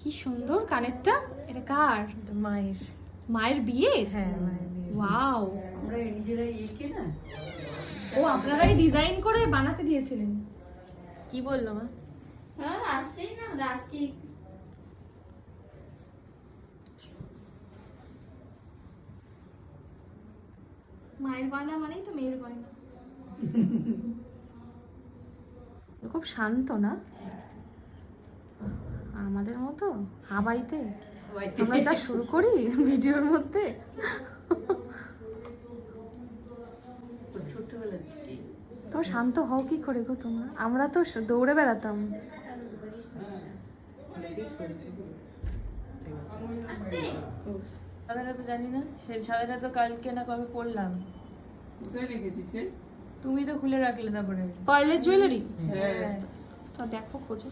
কি সুন্দর কানেরটা। এটা কার? মায়ের। মায়ের বিয়ে হ্যাঁ ওয়াও। আমরা নিজেরাই এঁকে না? ও আপনারাই ডিজাইন করে বানাতে দিয়েছিলেন। কি বলল মা? হ্যাঁ আসছেই না রাখছি মায়ের গয়না মানেই তো মেয়ের গয়না খুব শান্ত না? আমাদের মতো? হাবাইতে আমরা যা শুরু করি ভিডিওর মধ্যে? তো শান্ত হও কি করে গো তোমরা? আমরা তো দৌড়ে বেড়াতাম। আসতে সাদাটা তো জানি না সে সাদাটা তো কালকে না কবে পড়লাম? তুমি তো খুলে রাখলে তারপরে পয়লের জুয়েলারি হ্যাঁ। তো দেখো খোঁজো।